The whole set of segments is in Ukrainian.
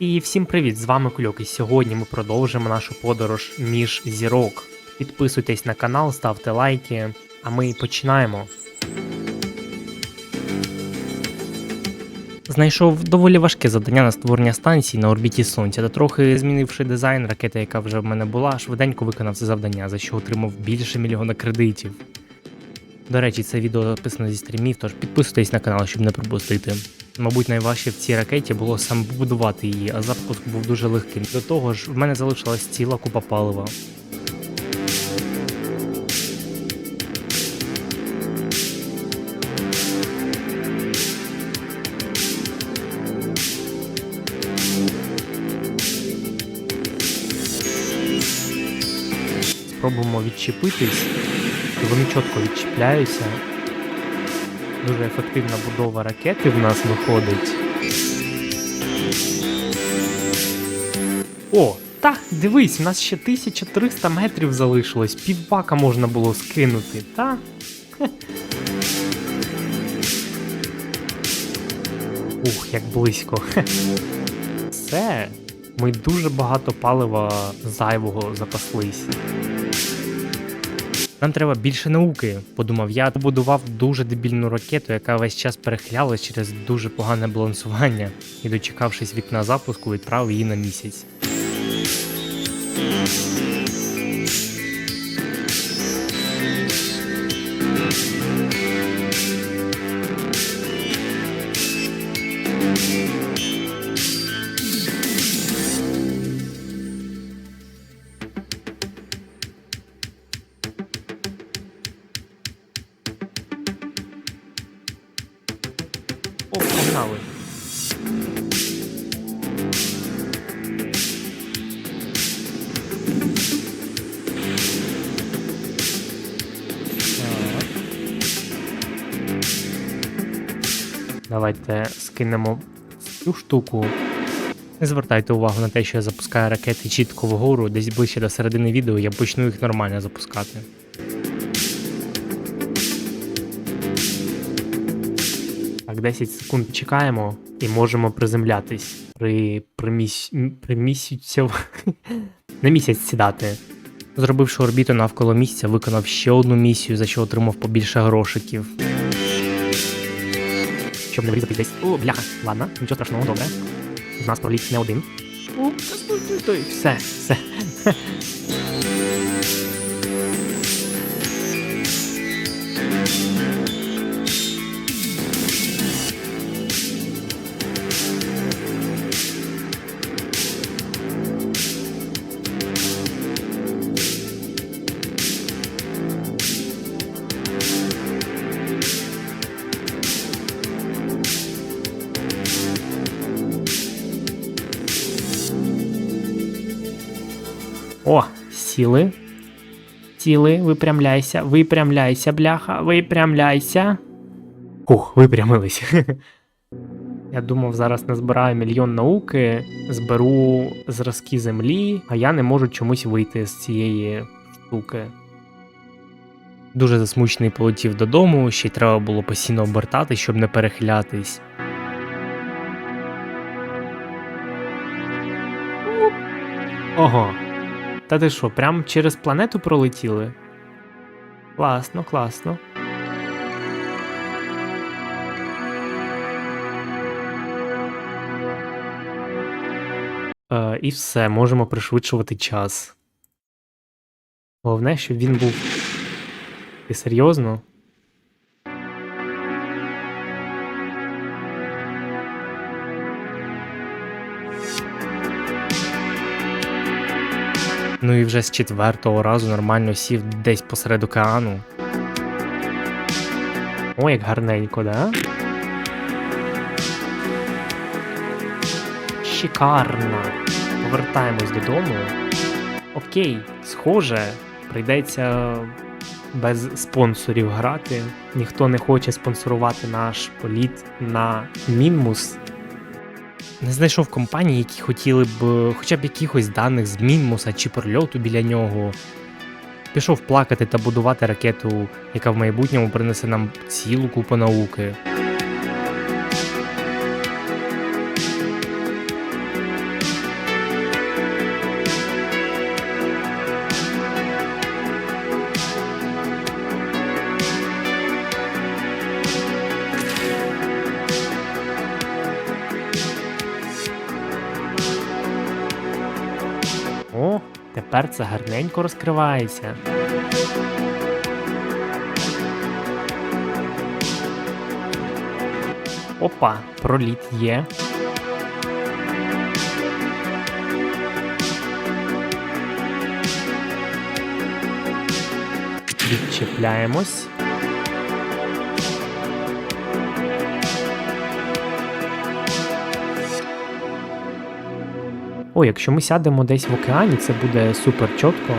І всім привіт! З вами Кульок. І сьогодні ми продовжимо нашу подорож між зірок. Підписуйтесь на канал, ставте лайки, а ми починаємо. Знайшов доволі важке завдання на створення станції на орбіті сонця та трохи змінивши дизайн ракети, яка вже в мене була, швиденько виконав це завдання, за що отримав більше мільйона кредитів. До речі, це відео записано зі стрімів, тож підписуйтесь на канал, щоб не пропустити. Мабуть, найважче в цій ракеті було саме побудувати її, а запуск був дуже легким. До того ж, в мене залишилась ціла купа палива. Спробуємо відчепитись, і вони чітко відчіпляються. Дуже ефективна будова ракети в нас виходить. О, так, дивись, у нас ще 1300 метрів залишилось, півбака можна було скинути, та? Ух, як близько. Все, ми дуже багато палива зайвого запаслись. Нам треба більше науки, подумав я. Побудував дуже дебільну ракету, яка весь час перехилялась через дуже погане балансування, і дочекавшись вікна запуску, відправив її на місяць. Давайте скинемо цю штуку. Не звертайте увагу на те, що я запускаю ракети чітко вгору, десь ближче до середини відео я почну їх нормально запускати. Так, 10 секунд чекаємо і можемо приземлятись. При, приміс... м, на місяць сідати. Зробивши орбіту навколо місяця, виконав ще одну місію, за що отримав побільше грошиків. Щоб не врізати десь. О, бляха. Ладно, нічого страшного, добре. З нас проліт не один. О. Все, все. Сіли. Сіли, випрямляйся, випрямляйся, бляха, випрямляйся. Ух, випрямились. Я думав, зараз назбираю мільйон науки, зберу зразки землі, а я не можу чомусь вийти з цієї штуки. Дуже засмучений полетів додому, ще й треба було постійно обертати, щоб не перехилятись. Ого. Та ти що, прям через планету пролетіли? Класно, класно. Е, і все, можемо пришвидшувати час. Головне, щоб він був. Ти серйозно? Ну і вже з четвертого разу нормально сів десь посеред океану. О, як гарненько, да? Шикарно. Повертаємось додому. Окей, схоже, прийдеться без спонсорів грати. Ніхто не хоче спонсорувати наш політ на Мінмус. Не знайшов компанії, які хотіли б хоча б якихось даних з Мінмуса чи прольоту біля нього. Пішов плакати та будувати ракету, яка в майбутньому принесе нам цілу купу науки. Тепер це гарненько розкривається. Опа, проліт є. Відчепляємось. О, якщо ми сядемо десь в океані, це буде супер чітко.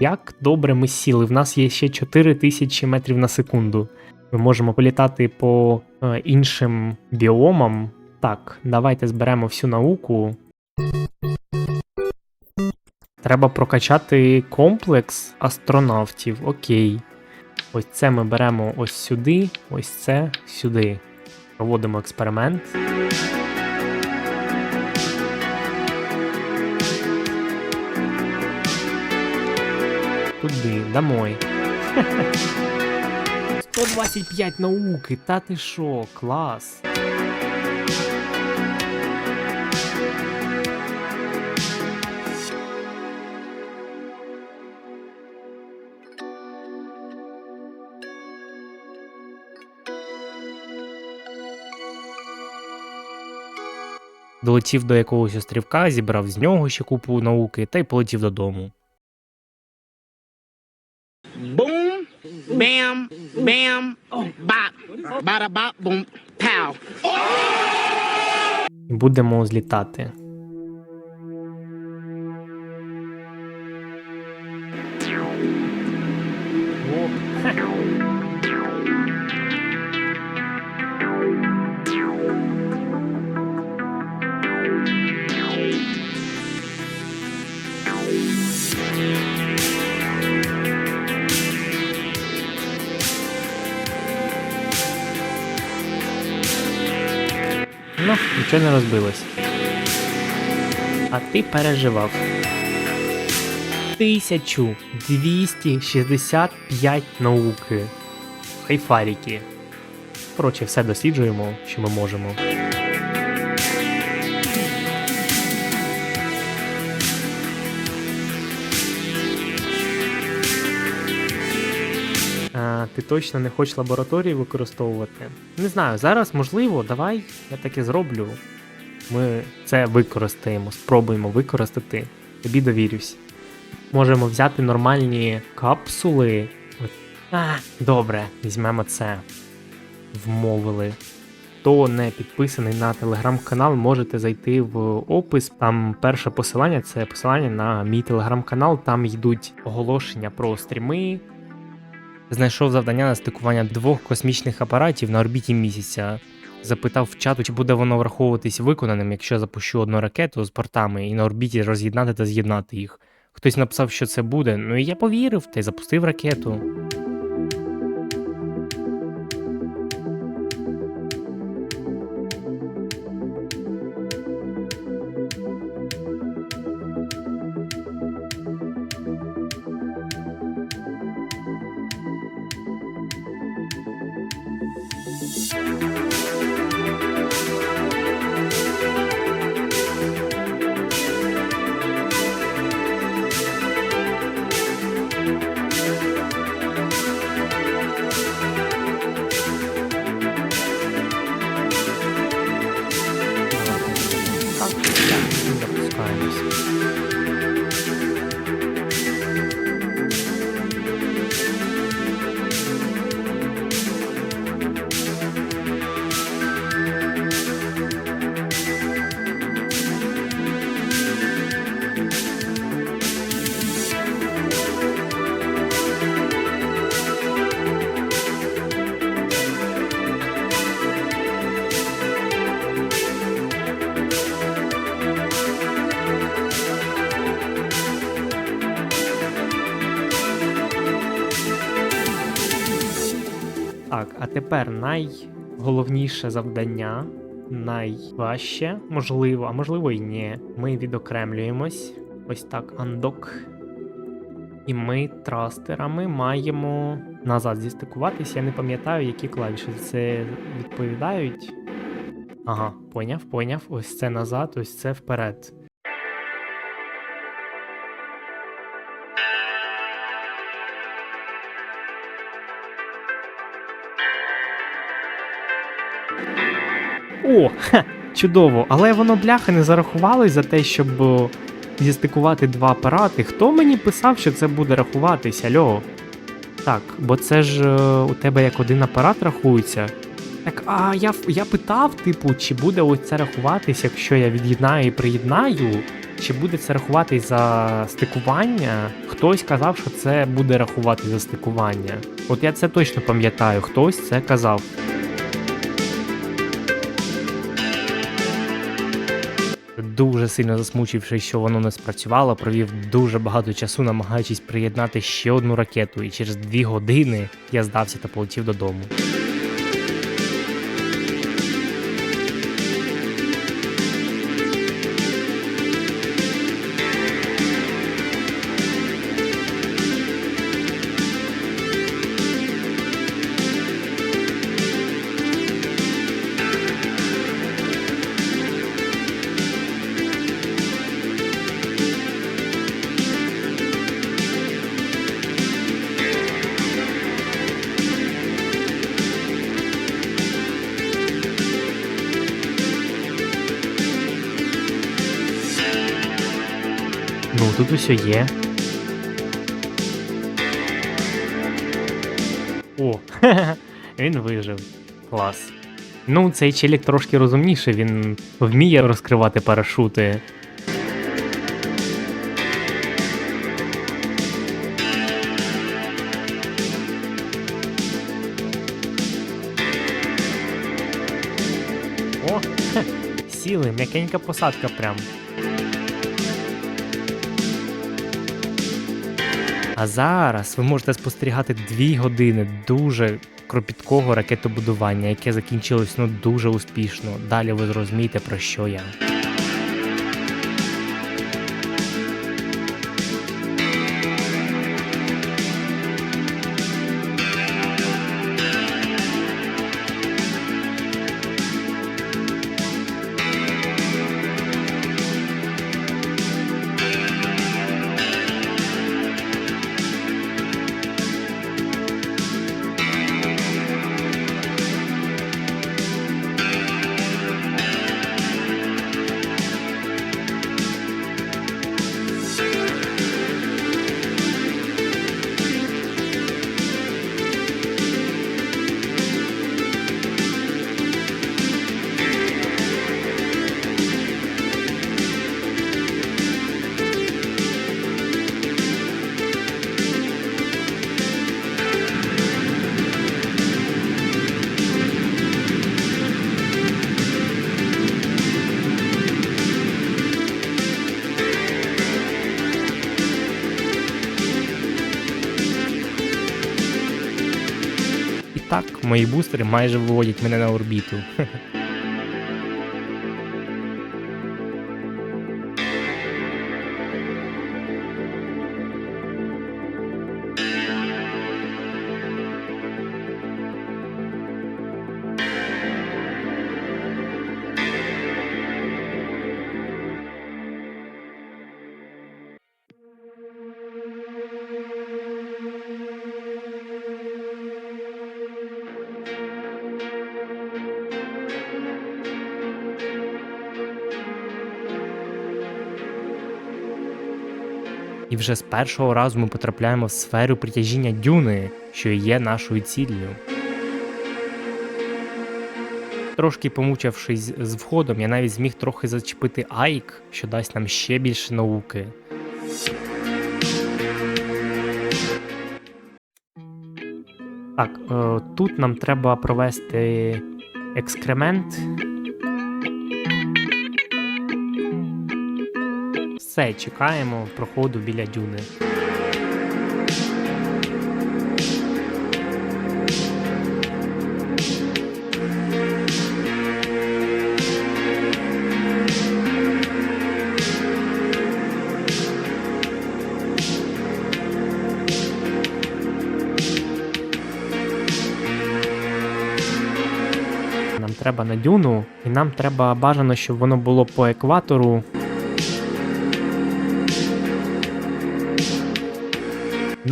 Як добре ми сіли. В нас є ще 4000 метрів на секунду. Ми можемо політати по е, іншим біомам. Так, давайте зберемо всю науку. Треба прокачати комплекс астронавтів. Окей. Ось це ми беремо ось сюди, ось це сюди. Проводимо експеримент. Туди, домой. 125 науки, та ти шо, клас. Долетів до якогось острівка, зібрав з нього ще купу науки та й полетів додому. Бум, бем, бем, bop, бум bop, boom, pow. Будемо злітати. Нічого не розбилось. А ти переживав. 1265 науки. Хайфаріки. Коротше, все досліджуємо, що ми можемо. Ти точно не хочеш лабораторії використовувати? Не знаю, зараз можливо, давай я таке зроблю. Ми це використаємо, спробуємо використати. Тобі довірюсь. Можемо взяти нормальні капсули. А, добре, візьмемо це. Вмовили. Хто не підписаний на телеграм-канал, можете зайти в опис. Там перше посилання це посилання на мій телеграм-канал. Там йдуть оголошення про стріми, Знайшов завдання на стикування двох космічних апаратів на орбіті місяця. Запитав в чату, чи буде воно враховуватись виконаним, якщо запущу одну ракету з портами і на орбіті роз'єднати та з'єднати їх. Хтось написав, що це буде, ну і я повірив та й запустив ракету. Так, а тепер найголовніше завдання, найважче, можливо, а можливо і ні. Ми відокремлюємось. Ось так, андок. І ми трастерами маємо назад зістикуватись. Я не пам'ятаю, які клавіші це відповідають. Ага, поняв, поняв. Ось це назад, ось це вперед. О, ха, чудово. Але воно бляха не зарахувалось за те, щоб зістикувати два апарати. Хто мені писав, що це буде рахуватись, альо? Так, бо це ж е, у тебе як один апарат рахується. Так, а я, я питав, типу, чи буде ось це рахуватись, якщо я від'єднаю і приєднаю, чи буде це рахуватись за стикування? Хтось казав, що це буде рахуватись за стикування. От я це точно пам'ятаю, хтось це казав. Дуже сильно засмучившись, що воно не спрацювало, провів дуже багато часу, намагаючись приєднати ще одну ракету, і через дві години я здався та полетів додому. Тут усе є. О, він вижив. Клас. Ну, цей челік трошки розумніший, він вміє розкривати парашути. О, сіли, м'якенька посадка прям. А зараз ви можете спостерігати дві години дуже кропіткого ракетобудування, яке закінчилось ну дуже успішно. Далі ви зрозумієте про що я. Мої бустери майже виводять мене на орбіту. І вже з першого разу ми потрапляємо в сферу притяжіння дюни, що є нашою ціллю. Трошки помучившись з входом, я навіть зміг трохи зачепити Айк, що дасть нам ще більше науки. Так, е, тут нам треба провести екскремент. все чекаємо проходу біля дюни. Треба на дюну, і нам треба бажано, щоб воно було по екватору.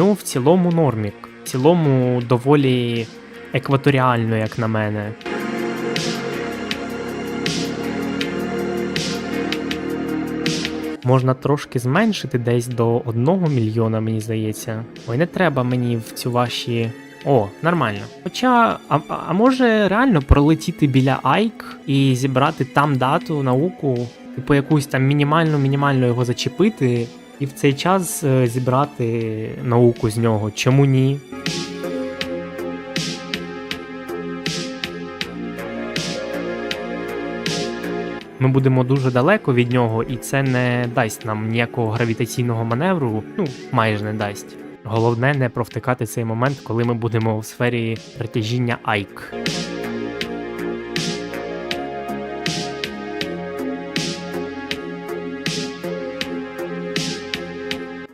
Ну, в цілому нормік. В цілому доволі екваторіально, як на мене. Можна трошки зменшити десь до 1 мільйона, мені здається. Ой, не треба мені в цю ваші. О, нормально. Хоча, а, а може реально пролетіти біля Айк і зібрати там дату, науку, типу якусь там мінімальну, мінімально його зачепити, і в цей час е, зібрати науку з нього. Чому ні? Ми будемо дуже далеко від нього, і це не дасть нам ніякого гравітаційного маневру. Ну, майже не дасть. Головне не провтикати цей момент, коли ми будемо в сфері притяжіння Айк.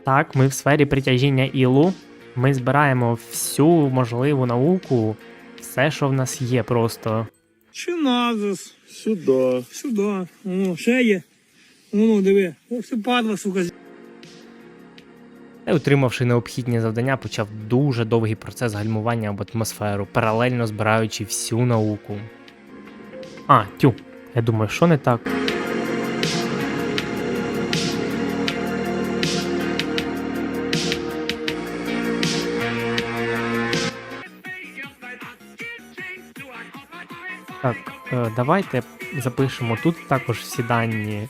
Так, ми в сфері притяжіння Ілу. Ми збираємо всю можливу науку, все, що в нас є, просто. Чи назис? Сюди. Сюди. О, ще є. Ну, диви. Ох, ти падла, сука. Та й отримавши необхідні завдання, почав дуже довгий процес гальмування об атмосферу, паралельно збираючи всю науку. А, тю. Я думаю, що не? Так, давайте запишемо тут також всі дані.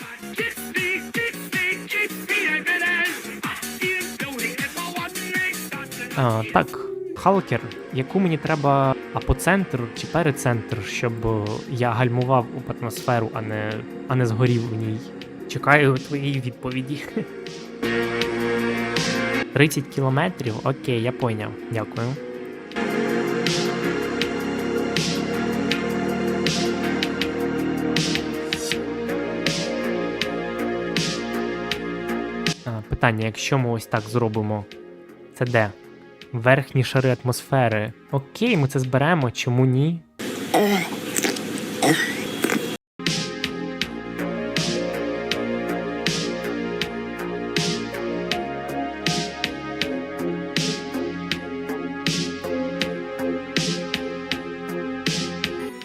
А, так, Халкер, яку мені треба апоцентр чи перицентр, щоб я гальмував у атмосферу, а не, а не згорів у ній. Чекаю твоєї відповіді. 30 кілометрів? Окей, я поняв. Дякую. Питання, якщо ми ось так зробимо, це де? Верхні шари атмосфери. Окей, ми це зберемо, чому ні?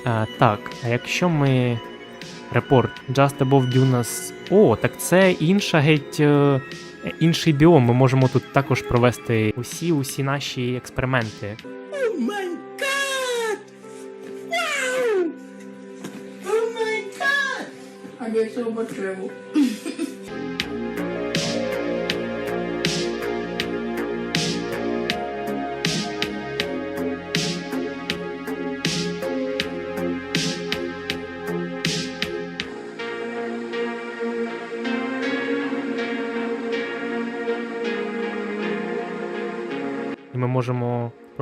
А, так, а якщо ми. Репорт Just Above Dunas. О, так це інша геть. Інший біом. Ми можемо тут також провести усі усі наші експерименти. I get so much.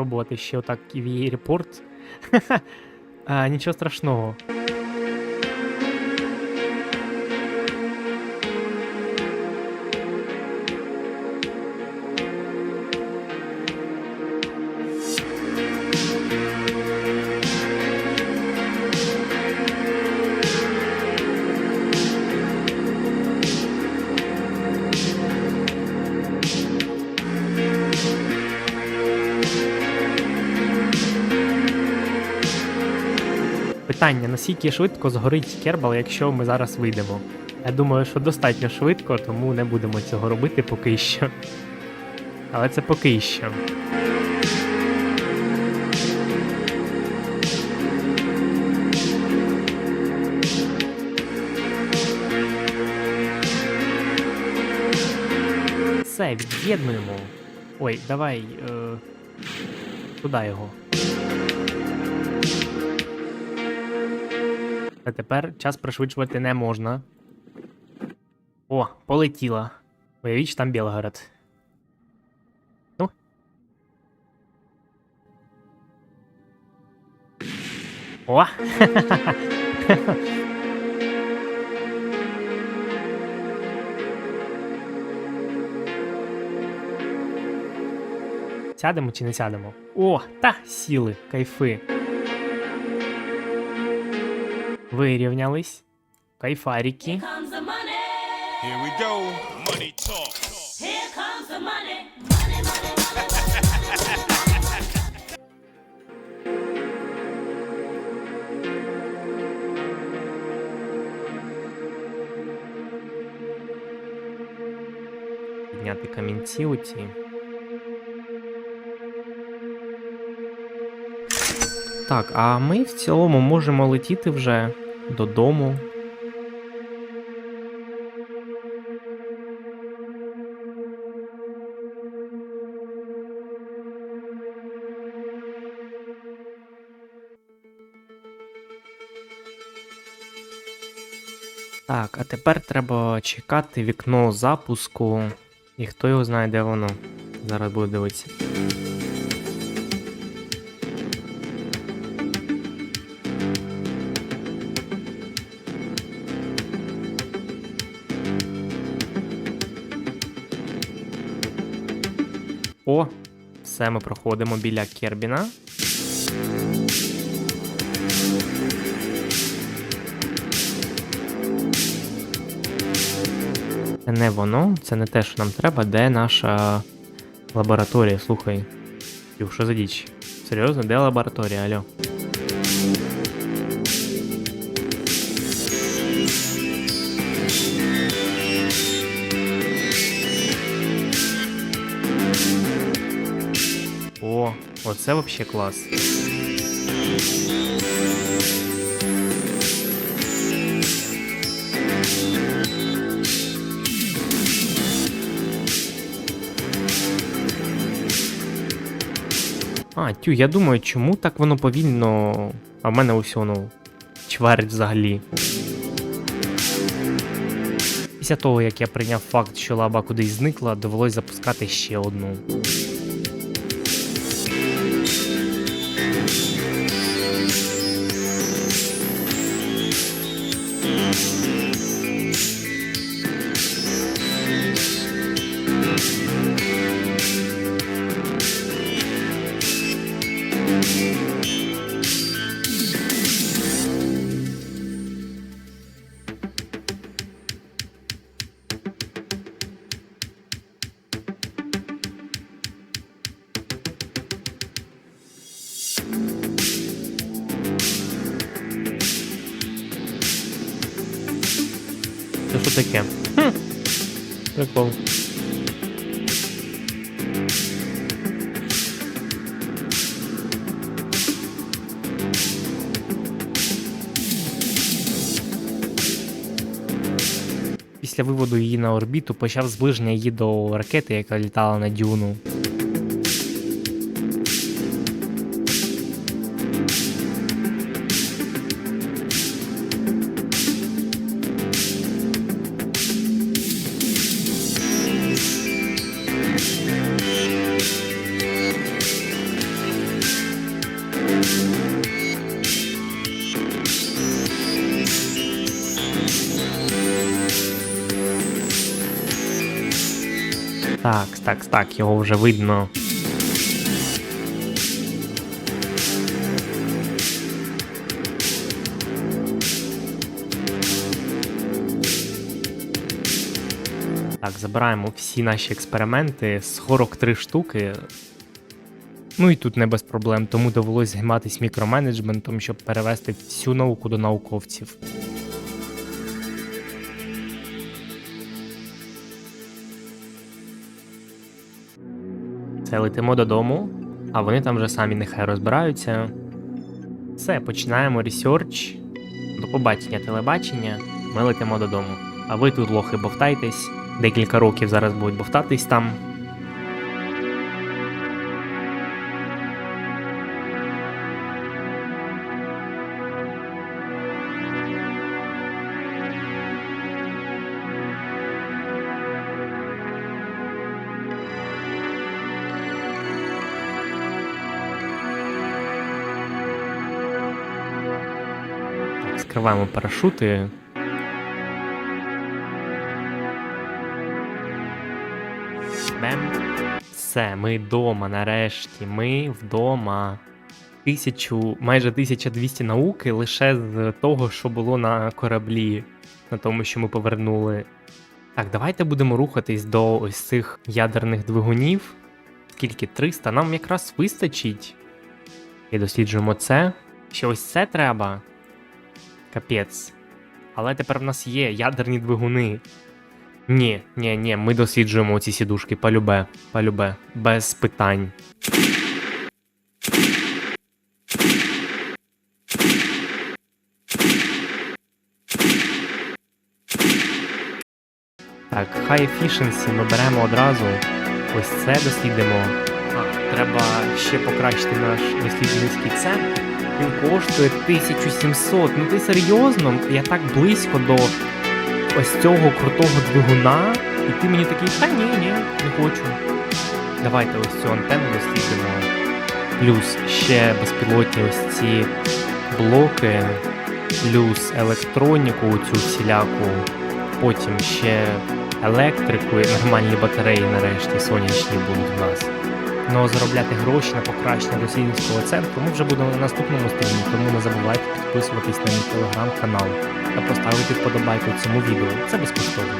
Можемо пробувати ще отак в її репорт. нічого страшного. Питання, наскільки швидко згорить кербал, якщо ми зараз вийдемо. Я думаю, що достатньо швидко, тому не будемо цього робити поки що. Але це поки що. Все, від'єднуємо. Ой, давай. Е... Туди його. А тепер час пришвидшувати не можна. О, полетіла. Уявіть, там Білгород. Ну. О! Сядемо чи не сядемо? О, та сіли, кайфи. money, money. Підняти камінці оці. Так, а ми в цілому можемо летіти вже Додому. Так, а тепер треба чекати вікно запуску. І хто його знає, де воно. Зараз буду дивитися. Все, ми проходимо біля Кербіна. Це не воно, це не те, що нам треба. Де наша лабораторія? Слухай. Що за діч? Серйозно, де лабораторія, алло? Оце вообще клас. А, тю, я думаю, чому так воно повільно. А в мене ось воно чверть взагалі. Після того, як я прийняв факт, що лаба кудись зникла, довелось запускати ще одну. Виводу її на орбіту почав зближення її до ракети, яка літала на дюну. Так, його вже видно. Так, забираємо всі наші експерименти, 43 штуки. Ну і тут не без проблем, тому довелось займатися мікроменеджментом, щоб перевести всю науку до науковців. Це летимо додому, а вони там вже самі нехай розбираються. Все, починаємо ресерч. До побачення телебачення. Ми летимо додому. А ви тут лохи бовтайтесь. Декілька років зараз будуть бовтатись там. Так, скриваємо парашути. Бем. Все, ми вдома нарешті. Ми вдома. тисячу, майже 1200 науки лише з того, що було на кораблі, на тому, що ми повернули. Так, давайте будемо рухатись до ось цих ядерних двигунів. Скільки 300? Нам якраз вистачить. І досліджуємо це. Ще ось це треба. Капець. Але тепер в нас є ядерні двигуни. Ні, ні, ні, ми досліджуємо ці сідушки, полюбе, полюбе, без питань. Так, high efficiency ми беремо одразу. Ось це дослідимо. А, треба ще покращити наш дослідницький центр. Він коштує 1700. Ну ти серйозно? Я так близько до ось цього крутого двигуна, і ти мені такий, та ні, ні, не хочу. Давайте ось цю антенну дослідимо. Плюс ще безпілотні ось ці блоки, плюс електроніку цю всіляку, потім ще електрику і нормальні батареї нарешті сонячні будуть в нас. Ну заробляти гроші на покращення дослідницького центру ми вже будемо на наступному стрімі, тому не забувайте підписуватись на мій телеграм-канал та поставити вподобайку цьому відео. Це безкоштовно.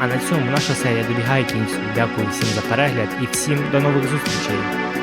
А на цьому наша серія добігає кінцю. Дякую всім за перегляд і всім до нових зустрічей.